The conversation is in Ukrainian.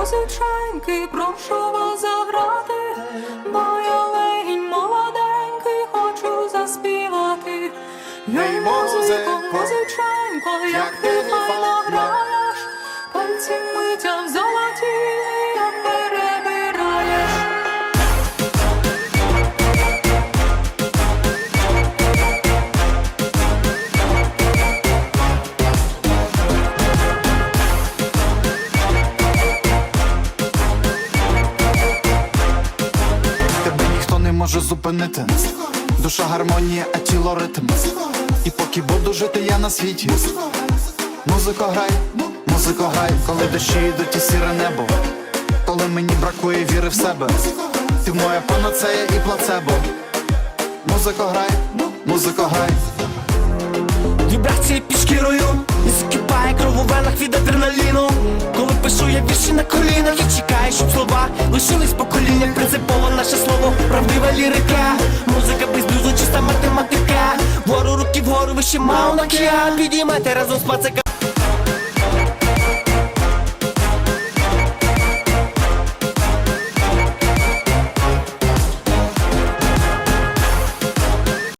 музиченьки, прошу вас заграти, бо я легінь молоденький, хочу заспівати. Ей, може зупинити. Душа гармонія, а тіло ритм. І поки буду жити я на світі. Музико грай, музико грай, коли дощі йдуть і сіре небо. Коли мені бракує віри в себе. Ти моя панацея і плацебо. Музико грай, музико грай. Вібрації під шкірою І закипає кров у венах від адреналіну Коли пишу я вірші на колінах І чекаю, щоб слова лишились покоління Принципово наше слово, правдива лірика. Музика без блюзу, чиста математика. Вгору руки вгору, вище мау на океан Підіймайте разом з пацика